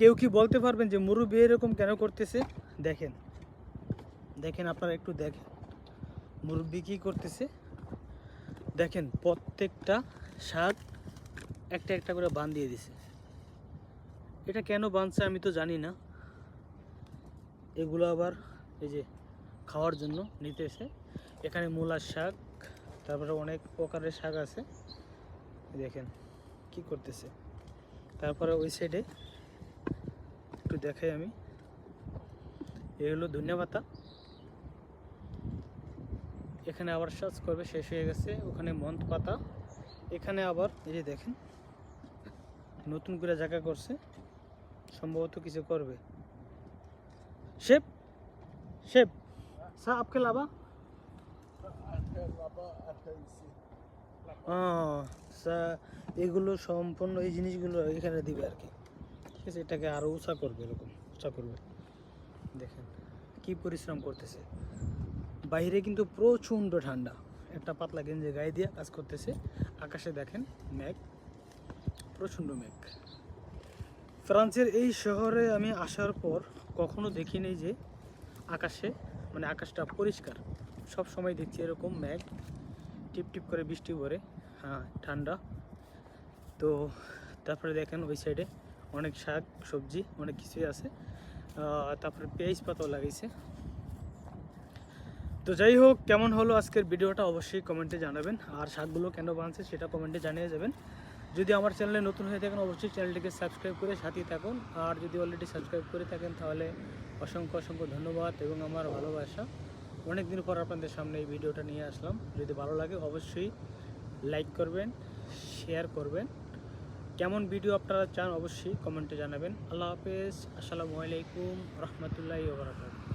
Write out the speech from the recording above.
কেউ কি বলতে পারবেন যে মুরব্বী এরকম কেন করতেছে? দেখেন। দেখেন আপনারা একটু দেখেন। মুরব্বী কী করতেছে? দেখেন প্রত্যেকটা শাক একটা একটা করে বান দিয়ে দিছে। এটা কেন বানছে আমি তো জানি না। এগুলো আবার এই যে খাওয়ার জন্য নিতেছে। এখানে মূলার শাক, তারপরে অনেক প্রকারের শাক আছে। দেখেন কি করতেছে। তারপরে ওই সাইডে একটু দেখাই আমি। এই হলো ধনিয়া পাতা। এখানে আবার সাজ করবে, শেষ হয়ে গেছে। ওখানে মন্ত পাতা। এখানে আবার, এই যে দেখেন, নতুন করে জায়গা করছে। সম্ভবত কিছু করবে। শেপ শেপ স্যার, আপকে লাভা? এগুলো সম্পূর্ণ এই জিনিসগুলো এখানে দিবে আর কি। আছে এটাকে আরও উঁচা করবে, এরকম উঁচা করবে। দেখেন কি পরিশ্রম করতেছে। বাইরে কিন্তু প্রচণ্ড ঠান্ডা। একটা পাতলা গেঞ্জি গায়ে দিয়ে কাজ করতেছে। আকাশে দেখেন মেঘ, প্রচণ্ড মেঘ। ফ্রান্সের এই শহরে আমি আসার পর কখনো দেখিনি যে আকাশে মানে আকাশটা পরিষ্কার। সব সময় দেখছি এরকম মেঘ, টিপ টিপ করে বৃষ্টি পড়ে। হ্যাঁ ঠান্ডা। তো তারপরে দেখেন ওই সাইডে অনেক শাক, সবজি, অনেক কিছুই আছে। তারপরে পেঁয়াজ পাতাও লাগিয়েছে। তো যাই হোক, কেমন হলো আজকের ভিডিওটা অবশ্যই কমেন্টে জানাবেন। আর শাকগুলো কেন বানছে সেটা কমেন্টে জানিয়ে যাবেন। যদি আমার চ্যানেলে নতুন হয়ে থাকেন, অবশ্যই চ্যানেলটিকে সাবস্ক্রাইব করে সাথেই থাকুন। আর যদি অলরেডি সাবস্ক্রাইব করে থাকেন, তাহলে অসংখ্য অসংখ্য ধন্যবাদ এবং আমার ভালোবাসা। অনেক দিন পর আপনাদের সামনে এই ভিডিওটা নিয়ে আসলাম। যদি ভালো লাগে, অবশ্যই লাইক করবেন শেয়ার করবেন। কেমন ভিডিও আপনারা চান অবশ্যই কমেন্টে জানাবেন। আল্লাহ হাফেজ। আসসালামু আলাইকুম রহমতুল্লাহ ওবরাকাতুহু